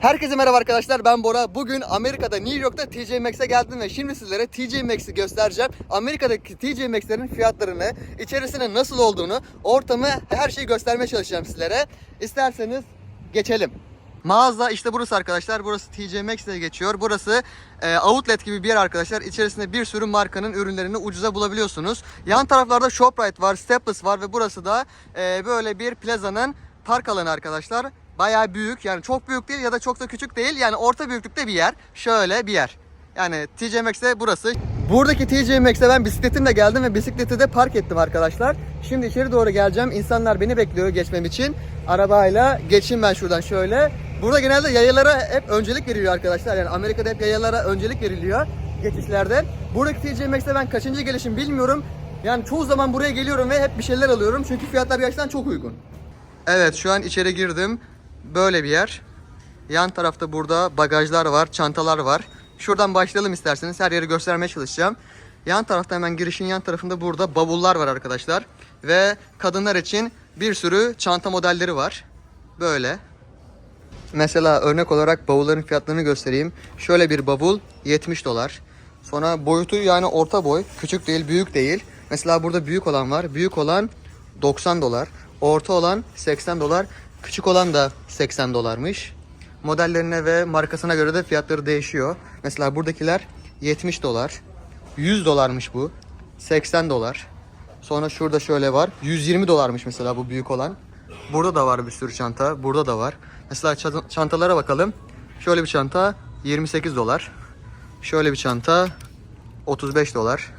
Herkese merhaba arkadaşlar ben Bora. Bugün Amerika'da New York'ta TJ Maxx'e geldim ve şimdi sizlere TJ Maxx'i göstereceğim. Amerika'daki TJ Maxx'lerin fiyatlarını, içerisinde nasıl olduğunu, ortamı, her şeyi göstermeye çalışacağım sizlere. İsterseniz geçelim. Mağaza işte burası arkadaşlar. Burası TJ Maxx geçiyor. Burası e, outlet gibi bir yer arkadaşlar. İçerisinde bir sürü markanın ürünlerini ucuza bulabiliyorsunuz. Yan taraflarda Shoprite var, Staples var ve burası da e, böyle bir plazanın park alanı arkadaşlar. Bayağı büyük yani çok büyük değil ya da çok da küçük değil yani orta büyüklükte bir yer. Şöyle bir yer. Yani TJ Maxx'te burası. Buradaki TJ Maxx'e ben bisikletimle geldim ve bisikleti de park ettim arkadaşlar. Şimdi içeri doğru geleceğim. İnsanlar beni bekliyor geçmem için. Arabayla geçeyim ben şuradan şöyle. Burada genelde yayalara hep öncelik veriliyor arkadaşlar. Yani Amerika'da hep yayalara öncelik veriliyor geçişlerde. Buradaki TJ Maxx'te ben kaçıncı gelişim bilmiyorum. Yani çoğu zaman buraya geliyorum ve hep bir şeyler alıyorum. Çünkü fiyatlar gerçekten çok uygun. Evet şu an içeri girdim. Böyle bir yer. Yan tarafta burada bagajlar var, çantalar var. Şuradan başlayalım isterseniz. Her yeri göstermeye çalışacağım. Yan tarafta hemen girişin yan tarafında burada bavullar var arkadaşlar. Ve kadınlar için bir sürü çanta modelleri var. Böyle. Mesela örnek olarak bavulların fiyatlarını göstereyim. Şöyle bir bavul 70 dolar. Sonra boyutu yani orta boy. Küçük değil, büyük değil. Mesela burada büyük olan var. Büyük olan 90 dolar. Orta olan 80 dolar. Küçük olan da 80 dolarmış. Modellerine ve markasına göre de fiyatları değişiyor. Mesela buradakiler 70 dolar. 100 dolarmış bu. 80 dolar. Sonra şurada şöyle var. 120 dolarmış mesela bu büyük olan. Burada da var bir sürü çanta. Burada da var. Mesela ça- çantalara bakalım. Şöyle bir çanta 28 dolar. Şöyle bir çanta 35 dolar.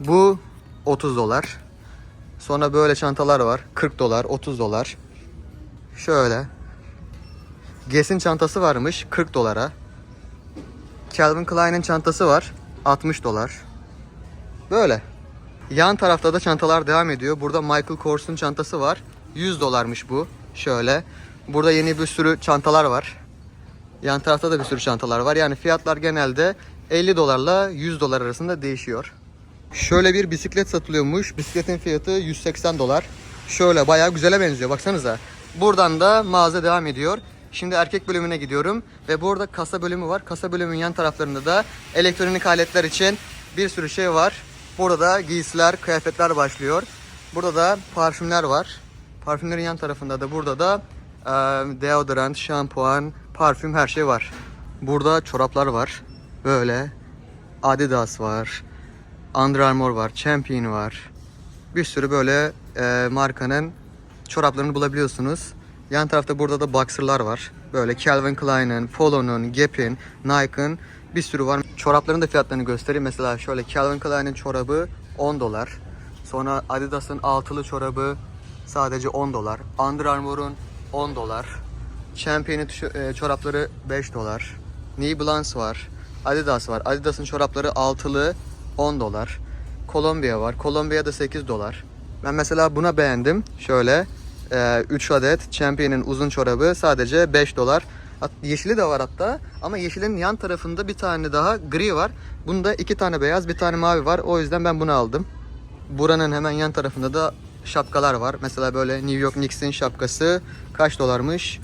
Bu 30 dolar. Sonra böyle çantalar var. 40 dolar, 30 dolar. Şöyle. Guess'in çantası varmış 40 dolara. Calvin Klein'in çantası var 60 dolar. Böyle. Yan tarafta da çantalar devam ediyor. Burada Michael Kors'un çantası var. 100 dolarmış bu. Şöyle. Burada yeni bir sürü çantalar var. Yan tarafta da bir sürü çantalar var. Yani fiyatlar genelde 50 dolarla 100 dolar arasında değişiyor. Şöyle bir bisiklet satılıyormuş. Bisikletin fiyatı 180 dolar. Şöyle bayağı güzele benziyor baksanıza. Buradan da mağaza devam ediyor. Şimdi erkek bölümüne gidiyorum ve burada kasa bölümü var. Kasa bölümünün yan taraflarında da elektronik aletler için bir sürü şey var. Burada da giysiler, kıyafetler başlıyor. Burada da parfümler var. Parfümlerin yan tarafında da burada da e, deodorant, şampuan, parfüm her şey var. Burada çoraplar var. Böyle Adidas var. Under Armour var, Champion var. Bir sürü böyle e, markanın çoraplarını bulabiliyorsunuz. Yan tarafta burada da boxer'lar var. Böyle Calvin Klein'in, Polo'nun, Gap'in, Nike'ın bir sürü var. Çorapların da fiyatlarını göstereyim. Mesela şöyle Calvin Klein'in çorabı 10 dolar. Sonra Adidas'ın altılı çorabı sadece 10 dolar. Under Armour'un 10 dolar. Champion'in e, çorapları 5 dolar. New Balance var. Adidas var. Adidas'ın çorapları altılı 10 dolar. Kolombiya var. Kolombiya da 8 dolar. Ben mesela buna beğendim. Şöyle 3 adet Champion'in uzun çorabı sadece 5 dolar. Yeşili de var hatta ama yeşilin yan tarafında bir tane daha gri var. Bunda iki tane beyaz bir tane mavi var. O yüzden ben bunu aldım. Buranın hemen yan tarafında da şapkalar var. Mesela böyle New York Knicks'in şapkası kaç dolarmış?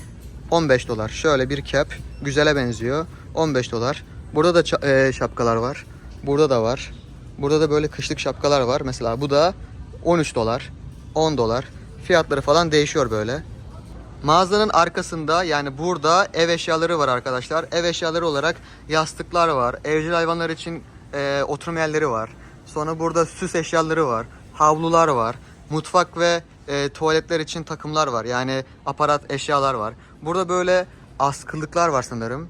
15 dolar. Şöyle bir cap. Güzele benziyor. 15 dolar. Burada da e, şapkalar var. Burada da var. Burada da böyle kışlık şapkalar var. Mesela bu da 13 dolar. 10 dolar. Fiyatları falan değişiyor böyle. Mağazanın arkasında yani burada ev eşyaları var arkadaşlar. Ev eşyaları olarak yastıklar var. Evcil hayvanlar için e, oturma yerleri var. Sonra burada süs eşyaları var. Havlular var. Mutfak ve e, tuvaletler için takımlar var. Yani aparat eşyalar var. Burada böyle askılıklar var sanırım.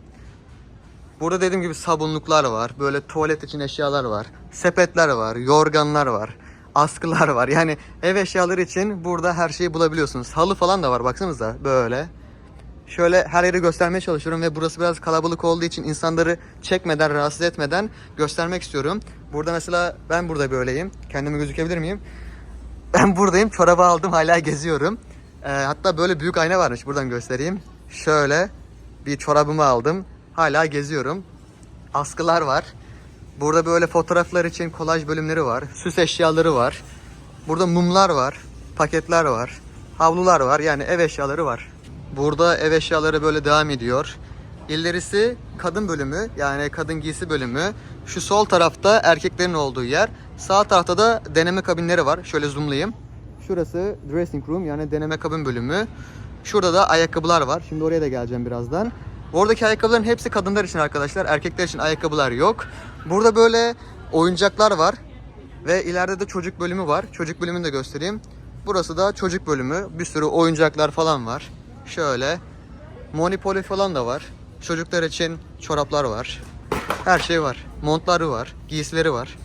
Burada dediğim gibi sabunluklar var. Böyle tuvalet için eşyalar var. Sepetler var. Yorganlar var. Askılar var. Yani ev eşyaları için burada her şeyi bulabiliyorsunuz. Halı falan da var baksanıza böyle. Şöyle her yeri göstermeye çalışıyorum ve burası biraz kalabalık olduğu için insanları çekmeden, rahatsız etmeden göstermek istiyorum. Burada mesela ben burada böyleyim. Kendimi gözükebilir miyim? Ben buradayım. Çorabı aldım. Hala geziyorum. Ee, hatta böyle büyük ayna varmış. Buradan göstereyim. Şöyle bir çorabımı aldım. Hala geziyorum. Askılar var. Burada böyle fotoğraflar için kolaj bölümleri var. Süs eşyaları var. Burada mumlar var. Paketler var. Havlular var. Yani ev eşyaları var. Burada ev eşyaları böyle devam ediyor. İlerisi kadın bölümü yani kadın giysi bölümü. Şu sol tarafta erkeklerin olduğu yer. Sağ tarafta da deneme kabinleri var. Şöyle zoomlayayım. Şurası dressing room yani deneme kabin bölümü. Şurada da ayakkabılar var. Şimdi oraya da geleceğim birazdan. Oradaki ayakkabıların hepsi kadınlar için arkadaşlar. Erkekler için ayakkabılar yok. Burada böyle oyuncaklar var. Ve ileride de çocuk bölümü var. Çocuk bölümünü de göstereyim. Burası da çocuk bölümü. Bir sürü oyuncaklar falan var. Şöyle. Monopoly falan da var. Çocuklar için çoraplar var. Her şey var. Montları var. Giysileri var.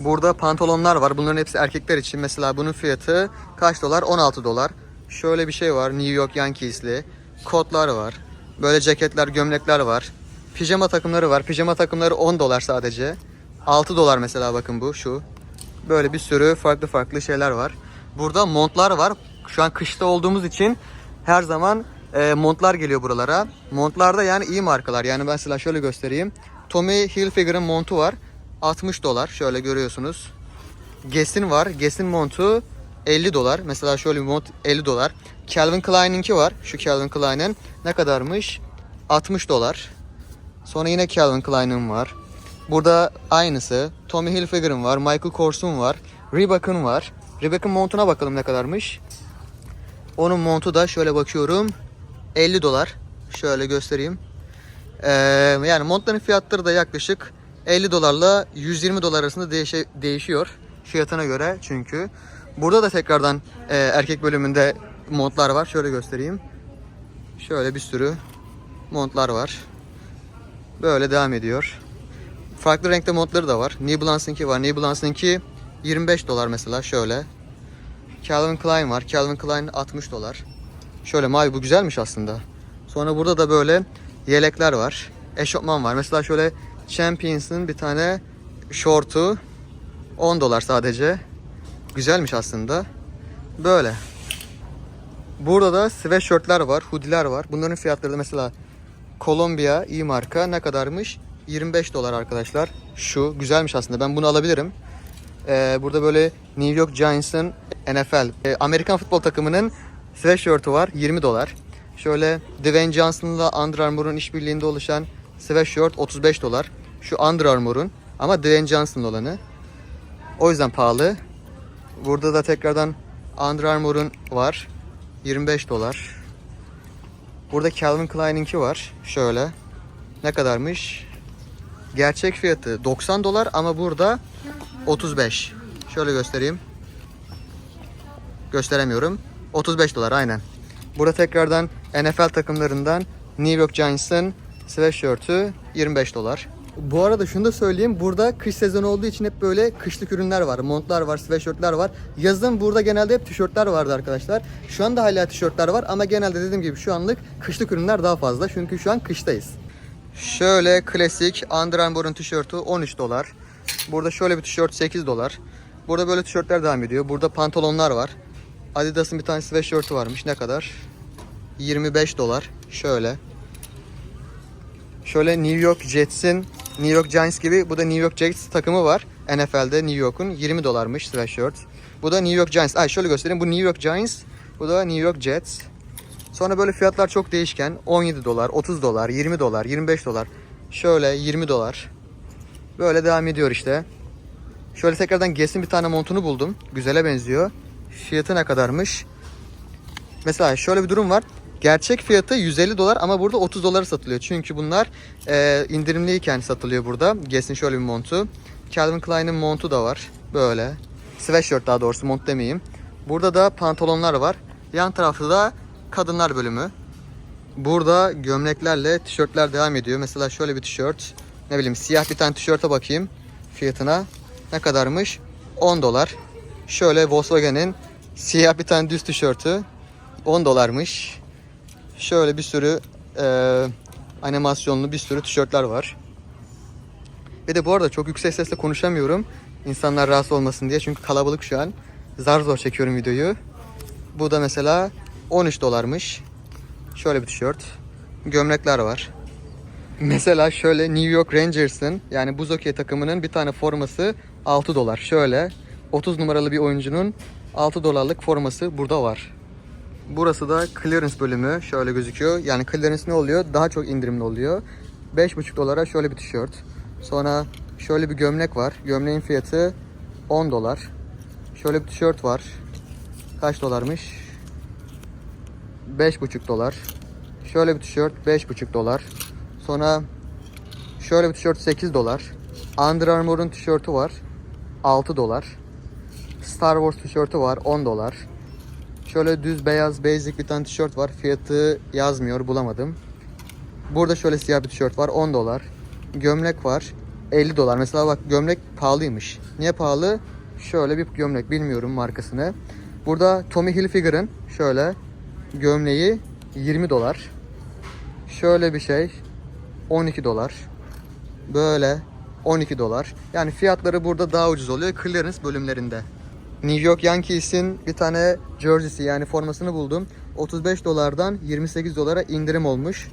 Burada pantolonlar var. Bunların hepsi erkekler için. Mesela bunun fiyatı kaç dolar? 16 dolar. Şöyle bir şey var. New York Yankees'li. Kotlar var. Böyle ceketler, gömlekler var. Pijama takımları var. Pijama takımları 10 dolar sadece. 6 dolar mesela bakın bu şu. Böyle bir sürü farklı farklı şeyler var. Burada montlar var. Şu an kışta olduğumuz için her zaman e, montlar geliyor buralara. Montlarda yani iyi markalar. Yani mesela şöyle göstereyim. Tommy Hilfiger'ın montu var. 60 dolar. Şöyle görüyorsunuz. Guess'in var. Guess'in montu 50 dolar. Mesela şöyle bir mont 50 dolar. Calvin Klein'inki var. Şu Calvin Klein'in ne kadarmış? 60 dolar. Sonra yine Calvin Klein'in var. Burada aynısı. Tommy Hilfiger'ın var. Michael Kors'un var. Reebok'un var. Reebok'un montuna bakalım ne kadarmış. Onun montu da şöyle bakıyorum. 50 dolar. Şöyle göstereyim. Ee, yani montların fiyatları da yaklaşık 50 dolarla 120 dolar arasında değişe- değişiyor. Fiyatına göre çünkü. Burada da tekrardan e, erkek bölümünde montlar var. Şöyle göstereyim. Şöyle bir sürü montlar var. Böyle devam ediyor. Farklı renkte montları da var. New Balance'ınki var. New Balance'ınki 25 dolar mesela şöyle. Calvin Klein var. Calvin Klein 60 dolar. Şöyle mavi bu güzelmiş aslında. Sonra burada da böyle yelekler var. Eşofman var. Mesela şöyle Champions'ın bir tane şortu 10 dolar sadece. Güzelmiş aslında. Böyle. Burada da sweatshirtler var, hoodie'ler var. Bunların fiyatları da mesela Columbia iyi marka ne kadarmış? 25 dolar arkadaşlar. Şu güzelmiş aslında. Ben bunu alabilirim. Ee, burada böyle New York Giants'ın NFL, e, Amerikan futbol takımının sweatshirt'ü var 20 dolar. Şöyle Dwayne Johnson'la Under Armour'un işbirliğinde oluşan sweatshirt 35 dolar. Şu Under Armour'un ama Dwayne Johnson'ın olanı. O yüzden pahalı. Burada da tekrardan Under Armour'un var. 25 dolar. Burada Calvin Klein'inki var. Şöyle. Ne kadarmış? Gerçek fiyatı 90 dolar ama burada 35. Şöyle göstereyim. Gösteremiyorum. 35 dolar aynen. Burada tekrardan NFL takımlarından New York Giants'ın sweatshirt'ü 25 dolar. Bu arada şunu da söyleyeyim. Burada kış sezonu olduğu için hep böyle kışlık ürünler var. Montlar var, sweatshirtler var. Yazın burada genelde hep tişörtler vardı arkadaşlar. Şu anda hala tişörtler var ama genelde dediğim gibi şu anlık kışlık ürünler daha fazla. Çünkü şu an kıştayız. Şöyle klasik Under Armour'un tişörtü 13 dolar. Burada şöyle bir tişört 8 dolar. Burada böyle tişörtler devam ediyor. Burada pantolonlar var. Adidas'ın bir tane sweatshirt'ü varmış. Ne kadar? 25 dolar. Şöyle. Şöyle New York Jets'in New York Giants gibi bu da New York Jets takımı var. NFL'de New York'un 20 dolarmış sweatshirt. Bu da New York Giants. Ay şöyle göstereyim. Bu New York Giants. Bu da New York Jets. Sonra böyle fiyatlar çok değişken. 17 dolar, 30 dolar, 20 dolar, 25 dolar. Şöyle 20 dolar. Böyle devam ediyor işte. Şöyle tekrardan Guess'in bir tane montunu buldum. Güzele benziyor. Fiyatı ne kadarmış? Mesela şöyle bir durum var. Gerçek fiyatı 150 dolar ama burada 30 dolara satılıyor. Çünkü bunlar e, indirimliyken satılıyor burada. Guess'in şöyle bir montu. Calvin Klein'in montu da var. Böyle. Sweatshirt daha doğrusu mont demeyeyim. Burada da pantolonlar var. Yan tarafta da kadınlar bölümü. Burada gömleklerle tişörtler devam ediyor. Mesela şöyle bir tişört. Ne bileyim siyah bir tane tişörte bakayım fiyatına. Ne kadarmış? 10 dolar. Şöyle Volkswagen'in siyah bir tane düz tişörtü. 10 dolarmış. Şöyle bir sürü e, animasyonlu bir sürü tişörtler var. Ve de bu arada çok yüksek sesle konuşamıyorum. İnsanlar rahatsız olmasın diye. Çünkü kalabalık şu an. Zar zor çekiyorum videoyu. Bu da mesela 13 dolarmış. Şöyle bir tişört. Gömlekler var. Mesela şöyle New York Rangers'ın yani buz okey takımının bir tane forması 6 dolar. Şöyle 30 numaralı bir oyuncunun 6 dolarlık forması burada var. Burası da clearance bölümü. Şöyle gözüküyor. Yani clearance ne oluyor? Daha çok indirimli oluyor. 5,5 dolara şöyle bir tişört. Sonra şöyle bir gömlek var. Gömleğin fiyatı 10 dolar. Şöyle bir tişört var. Kaç dolarmış? 5,5 dolar. Şöyle bir tişört 5,5 dolar. Sonra şöyle bir tişört 8 dolar. Under Armour'un tişörtü var. 6 dolar. Star Wars tişörtü var 10 dolar. Şöyle düz beyaz basic bir tane tişört var. Fiyatı yazmıyor bulamadım. Burada şöyle siyah bir tişört var 10 dolar. Gömlek var 50 dolar. Mesela bak gömlek pahalıymış. Niye pahalı? Şöyle bir gömlek bilmiyorum markasını. Burada Tommy Hilfiger'ın şöyle gömleği 20 dolar. Şöyle bir şey 12 dolar. Böyle 12 dolar. Yani fiyatları burada daha ucuz oluyor clearance bölümlerinde. New York Yankees'in bir tane jersey'si yani formasını buldum. 35 dolardan 28 dolara indirim olmuş.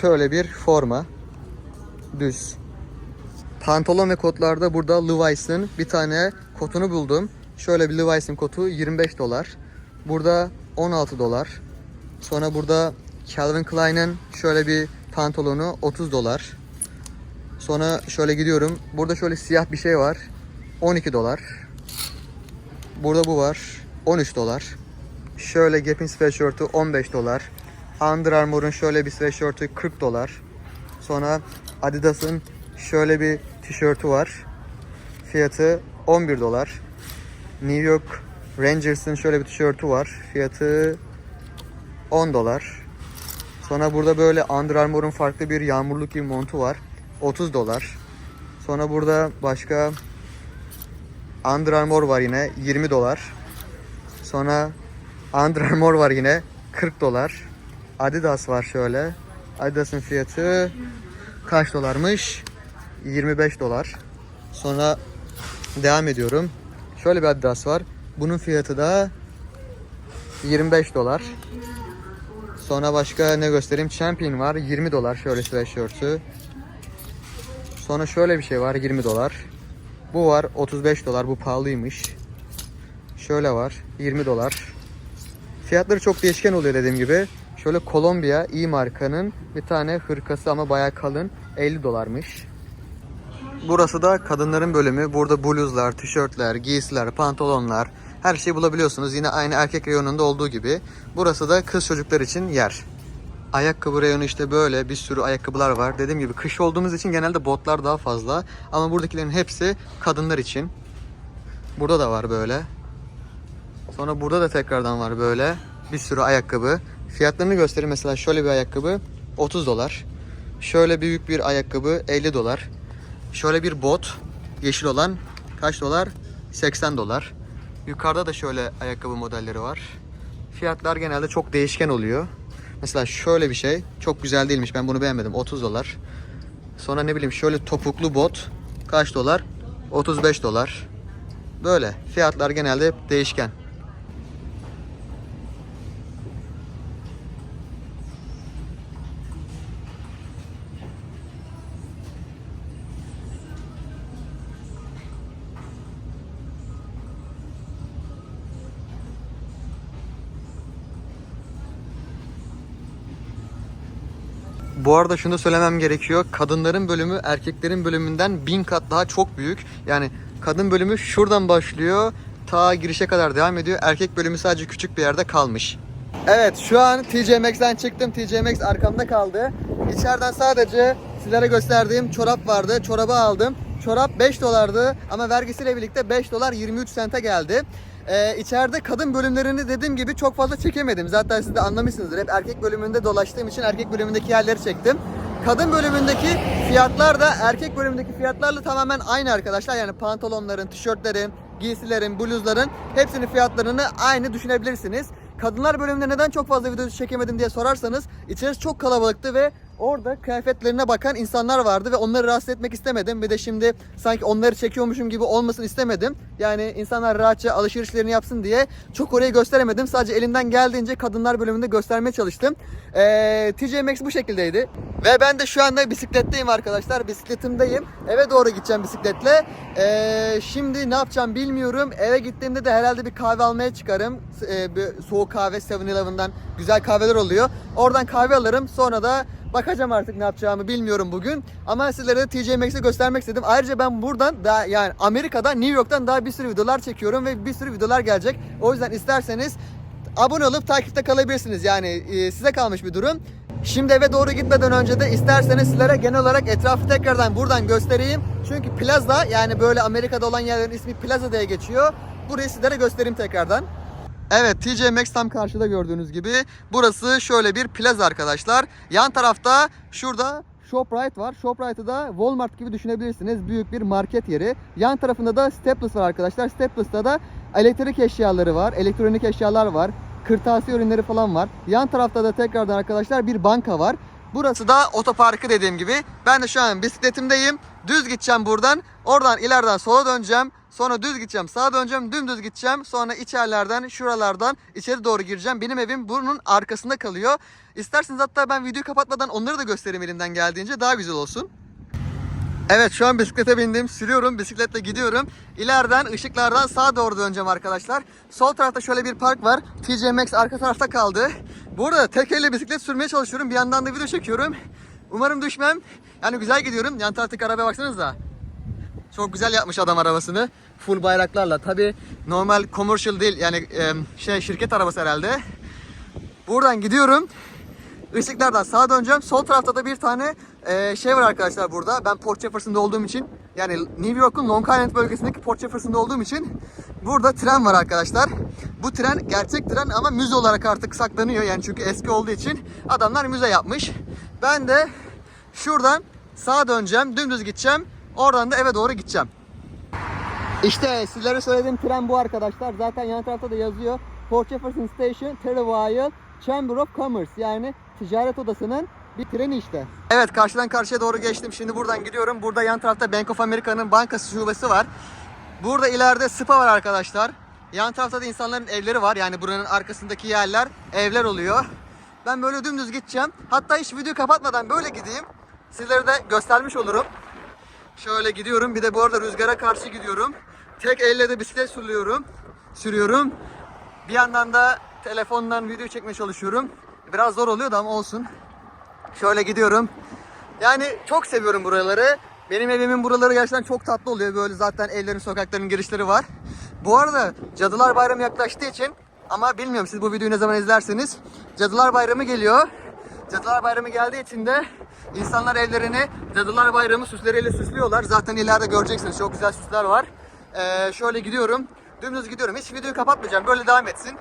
Şöyle bir forma. Düz. Pantolon ve kotlarda burada Levi's'ın bir tane kotunu buldum. Şöyle bir Levi's'in kotu 25 dolar. Burada 16 dolar. Sonra burada Calvin Klein'in şöyle bir pantolonu 30 dolar. Sonra şöyle gidiyorum. Burada şöyle siyah bir şey var. 12 dolar. Burada bu var. 13 dolar. Şöyle Gap'in sweatshirt'ü 15 dolar. Under Armour'un şöyle bir sweatshirt'ü 40 dolar. Sonra Adidas'ın şöyle bir tişörtü var. Fiyatı 11 dolar. New York Rangers'ın şöyle bir tişörtü var. Fiyatı 10 dolar. Sonra burada böyle Under Armour'un farklı bir yağmurluk gibi montu var. 30 dolar. Sonra burada başka Under Armour var yine 20 dolar. Sonra Under Armour var yine 40 dolar. Adidas var şöyle. Adidas'ın fiyatı kaç dolarmış? 25 dolar. Sonra devam ediyorum. Şöyle bir Adidas var. Bunun fiyatı da 25 dolar. Sonra başka ne göstereyim? Champion var. 20 dolar şöyle sweatshirt'ü. Sonra şöyle bir şey var 20 dolar. Bu var 35 dolar. Bu pahalıymış. Şöyle var 20 dolar. Fiyatları çok değişken oluyor dediğim gibi. Şöyle Kolombiya iyi markanın bir tane hırkası ama bayağı kalın 50 dolarmış. Burası da kadınların bölümü. Burada bluzlar, tişörtler, giysiler, pantolonlar her şeyi bulabiliyorsunuz. Yine aynı erkek reyonunda olduğu gibi. Burası da kız çocuklar için yer. Ayakkabı reyonu işte böyle bir sürü ayakkabılar var. Dediğim gibi kış olduğumuz için genelde botlar daha fazla. Ama buradakilerin hepsi kadınlar için. Burada da var böyle. Sonra burada da tekrardan var böyle bir sürü ayakkabı. Fiyatlarını göstereyim. Mesela şöyle bir ayakkabı 30 dolar. Şöyle büyük bir ayakkabı 50 dolar. Şöyle bir bot yeşil olan kaç dolar? 80 dolar. Yukarıda da şöyle ayakkabı modelleri var. Fiyatlar genelde çok değişken oluyor. Mesela şöyle bir şey çok güzel değilmiş. Ben bunu beğenmedim. 30 dolar. Sonra ne bileyim şöyle topuklu bot kaç dolar? 35 dolar. Böyle. Fiyatlar genelde değişken. Bu arada şunu söylemem gerekiyor. Kadınların bölümü erkeklerin bölümünden bin kat daha çok büyük. Yani kadın bölümü şuradan başlıyor. Ta girişe kadar devam ediyor. Erkek bölümü sadece küçük bir yerde kalmış. Evet şu an TJ Maxx'ten çıktım. TJ Maxx arkamda kaldı. İçeriden sadece sizlere gösterdiğim çorap vardı. Çorabı aldım. Çorap 5 dolardı ama vergisiyle birlikte 5 dolar 23 sente geldi. Ee, içeride kadın bölümlerini dediğim gibi çok fazla çekemedim. Zaten siz de anlamışsınızdır. Hep erkek bölümünde dolaştığım için erkek bölümündeki yerleri çektim. Kadın bölümündeki fiyatlar da erkek bölümündeki fiyatlarla tamamen aynı arkadaşlar. Yani pantolonların, tişörtlerin, giysilerin, bluzların hepsinin fiyatlarını aynı düşünebilirsiniz. Kadınlar bölümünde neden çok fazla video çekemedim diye sorarsanız içerisi çok kalabalıktı ve Orada kıyafetlerine bakan insanlar vardı ve onları rahatsız etmek istemedim. Bir de şimdi sanki onları çekiyormuşum gibi olmasını istemedim. Yani insanlar rahatça alışverişlerini yapsın diye çok orayı gösteremedim. Sadece elimden geldiğince kadınlar bölümünde göstermeye çalıştım. Ee, TJ Maxx bu şekildeydi. Ve ben de şu anda bisikletteyim arkadaşlar. Bisikletimdeyim. Eve doğru gideceğim bisikletle. Ee, şimdi ne yapacağım bilmiyorum. Eve gittiğimde de herhalde bir kahve almaya çıkarım. Ee, bir soğuk kahve 7-Eleven'dan güzel kahveler oluyor. Oradan kahve alırım. Sonra da bakacağım artık ne yapacağımı bilmiyorum bugün. Ama sizlere de TJ Maxx'i göstermek istedim. Ayrıca ben buradan daha yani Amerika'da New York'tan daha bir sürü videolar çekiyorum ve bir sürü videolar gelecek. O yüzden isterseniz abone olup takipte kalabilirsiniz. Yani e, size kalmış bir durum. Şimdi eve doğru gitmeden önce de isterseniz sizlere genel olarak etrafı tekrardan buradan göstereyim. Çünkü plaza yani böyle Amerika'da olan yerlerin ismi plaza diye geçiyor. Burayı sizlere göstereyim tekrardan. Evet TJ Maxx tam karşıda gördüğünüz gibi. Burası şöyle bir plaza arkadaşlar. Yan tarafta şurada Shoprite var. Shoprite'ı da Walmart gibi düşünebilirsiniz. Büyük bir market yeri. Yan tarafında da Staples var arkadaşlar. Staples'ta da elektrik eşyaları var. Elektronik eşyalar var. Kırtasiye ürünleri falan var. Yan tarafta da tekrardan arkadaşlar bir banka var. Burası da otoparkı dediğim gibi. Ben de şu an bisikletimdeyim. Düz gideceğim buradan. Oradan ileriden sola döneceğim. Sonra düz gideceğim, sağa döneceğim, dümdüz gideceğim. Sonra içerilerden, şuralardan içeri doğru gireceğim. Benim evim bunun arkasında kalıyor. İsterseniz hatta ben videoyu kapatmadan onları da göstereyim elimden geldiğince daha güzel olsun. Evet şu an bisiklete bindim, sürüyorum, bisikletle gidiyorum. İleriden ışıklardan sağa doğru döneceğim arkadaşlar. Sol tarafta şöyle bir park var. TJ Maxx arka tarafta kaldı. Bu arada tek elle bisiklet sürmeye çalışıyorum. Bir yandan da video çekiyorum. Umarım düşmem. Yani güzel gidiyorum. Yan taraftaki arabaya baksanıza. Çok güzel yapmış adam arabasını. Full bayraklarla. Tabi normal commercial değil yani e, şey şirket arabası herhalde. Buradan gidiyorum. Işıklardan sağa döneceğim. Sol tarafta da bir tane e, şey var arkadaşlar burada. Ben Port Jefferson'da olduğum için yani New York'un Long Island bölgesindeki Port Jefferson'da olduğum için burada tren var arkadaşlar. Bu tren gerçek tren ama müze olarak artık saklanıyor. Yani çünkü eski olduğu için adamlar müze yapmış. Ben de şuradan sağa döneceğim. Dümdüz gideceğim. Oradan da eve doğru gideceğim. İşte sizlere söylediğim tren bu arkadaşlar. Zaten yan tarafta da yazıyor. Port Jefferson Station, Terraville, Chamber of Commerce yani ticaret odasının bir treni işte. Evet karşıdan karşıya doğru geçtim. Şimdi buradan gidiyorum. Burada yan tarafta Bank of America'nın bankası şubesi var. Burada ileride spa var arkadaşlar. Yan tarafta da insanların evleri var. Yani buranın arkasındaki yerler evler oluyor. Ben böyle dümdüz gideceğim. Hatta hiç video kapatmadan böyle gideyim. Sizlere de göstermiş olurum. Şöyle gidiyorum. Bir de bu arada rüzgara karşı gidiyorum. Tek elle de bisiklet sürüyorum. Sürüyorum. Bir yandan da telefondan video çekmeye çalışıyorum. Biraz zor oluyor da ama olsun. Şöyle gidiyorum. Yani çok seviyorum buraları. Benim evimin buraları gerçekten çok tatlı oluyor. Böyle zaten evlerin, sokakların girişleri var. Bu arada Cadılar Bayramı yaklaştığı için ama bilmiyorum siz bu videoyu ne zaman izlerseniz Cadılar Bayramı geliyor. Cadılar Bayramı geldiği için de insanlar evlerini Cadılar Bayramı süsleriyle süslüyorlar. Zaten ileride göreceksiniz çok güzel süsler var. Ee, şöyle gidiyorum. Dümdüz gidiyorum. Hiç videoyu kapatmayacağım. Böyle devam etsin.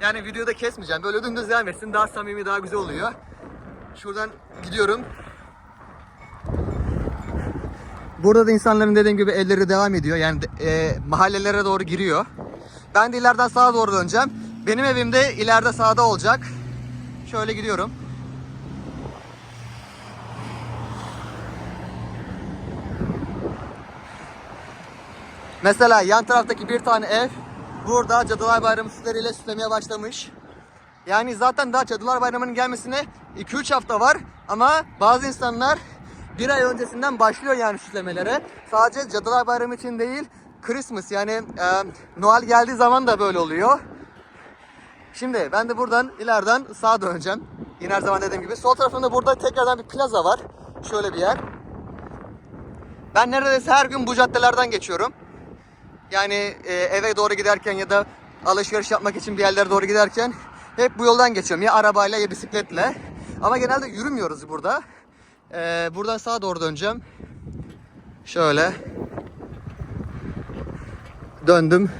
Yani videoyu da kesmeyeceğim. Böyle dümdüz devam etsin. Daha samimi, daha güzel oluyor. Şuradan gidiyorum. Burada da insanların dediğim gibi evleri devam ediyor. Yani e, mahallelere doğru giriyor. Ben de ileriden sağa doğru döneceğim. Benim evim de ileride sağda olacak. Şöyle gidiyorum. Mesela yan taraftaki bir tane ev burada Cadılar Bayramı süsleriyle süslemeye başlamış. Yani zaten daha Cadılar Bayramı'nın gelmesine 2-3 hafta var ama bazı insanlar bir ay öncesinden başlıyor yani süslemelere. Sadece Cadılar Bayramı için değil, Christmas yani e, Noel geldiği zaman da böyle oluyor. Şimdi ben de buradan ileriden sağa döneceğim. Yine her zaman dediğim gibi. Sol tarafında burada tekrardan bir plaza var. Şöyle bir yer. Ben neredeyse her gün bu caddelerden geçiyorum. Yani e, eve doğru giderken ya da alışveriş yapmak için bir yerlere doğru giderken hep bu yoldan geçiyorum. Ya arabayla ya bisikletle. Ama genelde yürümüyoruz burada. E, buradan sağa doğru döneceğim. Şöyle. Döndüm.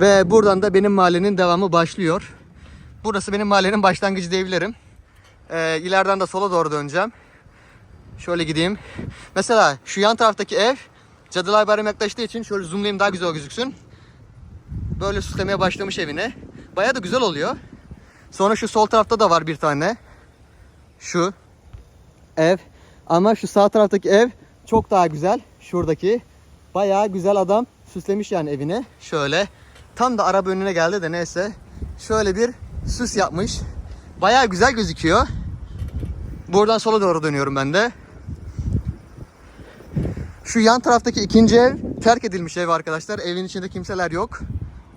Ve buradan da benim mahallenin devamı başlıyor. Burası benim mahallenin başlangıcı diyebilirim. Ee, ileriden de sola doğru döneceğim. Şöyle gideyim. Mesela şu yan taraftaki ev Cadılar Bayramı yaklaştığı için şöyle zoomlayayım daha güzel gözüksün. Böyle süslemeye başlamış evine. Baya da güzel oluyor. Sonra şu sol tarafta da var bir tane. Şu. ev. Ama şu sağ taraftaki ev çok daha güzel. Şuradaki. Bayağı güzel adam süslemiş yani evini. Şöyle. Tam da araba önüne geldi de neyse. Şöyle bir süs yapmış. Bayağı güzel gözüküyor. Buradan sola doğru dönüyorum ben de. Şu yan taraftaki ikinci ev terk edilmiş ev arkadaşlar. Evin içinde kimseler yok.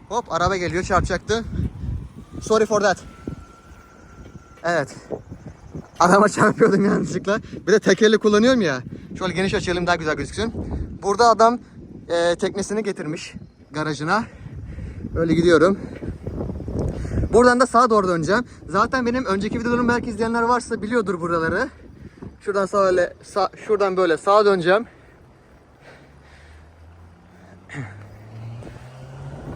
Hop araba geliyor çarpacaktı. Sorry for that. Evet. Arama çarpıyordum yanlışlıkla. Bir de tekerle kullanıyorum ya. Şöyle geniş açalım daha güzel gözüksün. Burada adam e, teknesini getirmiş garajına. Öyle gidiyorum. Buradan da sağa doğru döneceğim. Zaten benim önceki videolarımı belki izleyenler varsa biliyordur buraları. Şuradan sağ öyle sağ, şuradan böyle sağa döneceğim.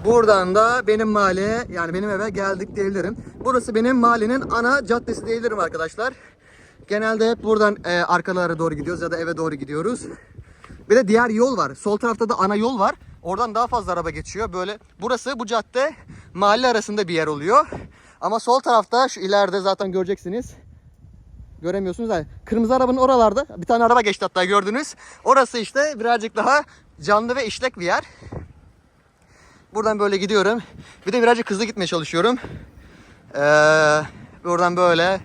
Buradan da benim mahalleye yani benim eve geldik diyebilirim. Burası benim mahallenin ana caddesi diyebilirim arkadaşlar. Genelde hep buradan e, arkalara doğru gidiyoruz ya da eve doğru gidiyoruz. Bir de diğer yol var. Sol tarafta da ana yol var. Oradan daha fazla araba geçiyor. Böyle burası bu cadde mahalle arasında bir yer oluyor. Ama sol tarafta şu ileride zaten göreceksiniz. Göremiyorsunuz da kırmızı arabanın oralarda bir tane araba geçti hatta gördünüz. Orası işte birazcık daha canlı ve işlek bir yer. Buradan böyle gidiyorum. Bir de birazcık hızlı gitmeye çalışıyorum. Ee, buradan böyle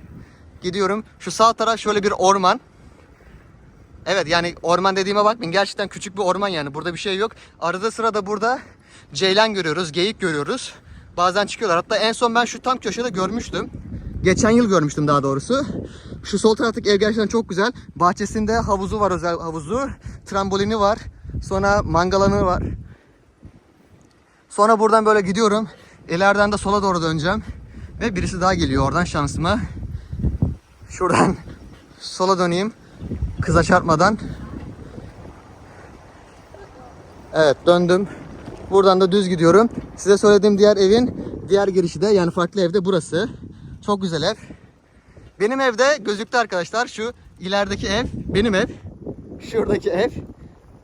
gidiyorum. Şu sağ taraf şöyle bir orman. Evet yani orman dediğime bakmayın. Gerçekten küçük bir orman yani. Burada bir şey yok. Arada sırada burada ceylan görüyoruz, geyik görüyoruz. Bazen çıkıyorlar. Hatta en son ben şu tam köşede görmüştüm. Geçen yıl görmüştüm daha doğrusu. Şu sol taraftaki ev gerçekten çok güzel. Bahçesinde havuzu var özel havuzu. Trambolini var. Sonra mangal alanı var. Sonra buradan böyle gidiyorum. İleriden de sola doğru döneceğim. Ve birisi daha geliyor oradan şansıma. Şuradan sola döneyim. Kıza çarpmadan. Evet döndüm. Buradan da düz gidiyorum. Size söylediğim diğer evin diğer girişi de yani farklı evde burası. Çok güzel ev. Benim evde gözüktü arkadaşlar. Şu ilerideki ev benim ev. Şuradaki ev.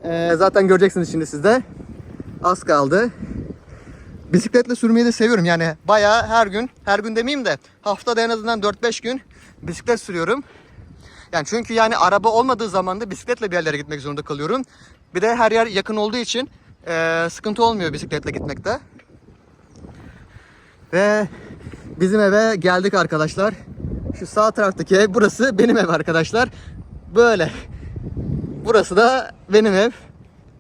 Ee, zaten göreceksiniz şimdi siz de. Az kaldı. Bisikletle sürmeyi de seviyorum. Yani bayağı her gün, her gün demeyeyim de haftada en azından 4-5 gün bisiklet sürüyorum. Yani çünkü yani araba olmadığı zaman da bisikletle bir yerlere gitmek zorunda kalıyorum. Bir de her yer yakın olduğu için eee, sıkıntı olmuyor bisikletle gitmekte. Ve bizim eve geldik arkadaşlar. Şu sağ taraftaki ev burası benim ev arkadaşlar. Böyle. Burası da benim ev.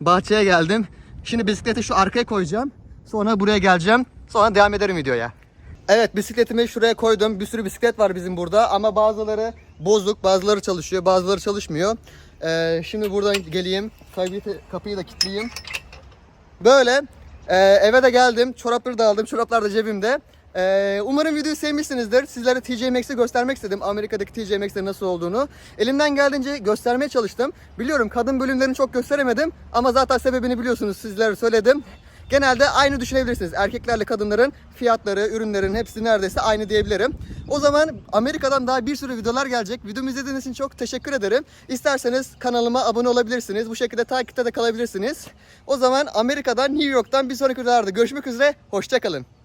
Bahçeye geldim. Şimdi bisikleti şu arkaya koyacağım. Sonra buraya geleceğim. Sonra devam ederim videoya. Evet bisikletimi şuraya koydum. Bir sürü bisiklet var bizim burada ama bazıları bozuk, bazıları çalışıyor, bazıları çalışmıyor. Ee, şimdi buradan geleyim. Kapıyı, da kilitleyeyim. Böyle e, eve de geldim. Çorapları da aldım. Çoraplar da cebimde. Ee, umarım videoyu sevmişsinizdir. Sizlere TJ Maxx'i göstermek istedim. Amerika'daki TJ Maxx'in nasıl olduğunu. Elimden geldiğince göstermeye çalıştım. Biliyorum kadın bölümlerini çok gösteremedim. Ama zaten sebebini biliyorsunuz. Sizlere söyledim. Genelde aynı düşünebilirsiniz. Erkeklerle kadınların fiyatları, ürünlerin hepsi neredeyse aynı diyebilirim. O zaman Amerika'dan daha bir sürü videolar gelecek. Videomu izlediğiniz için çok teşekkür ederim. İsterseniz kanalıma abone olabilirsiniz. Bu şekilde takipte de kalabilirsiniz. O zaman Amerika'dan, New York'tan bir sonraki videolarda görüşmek üzere. Hoşçakalın.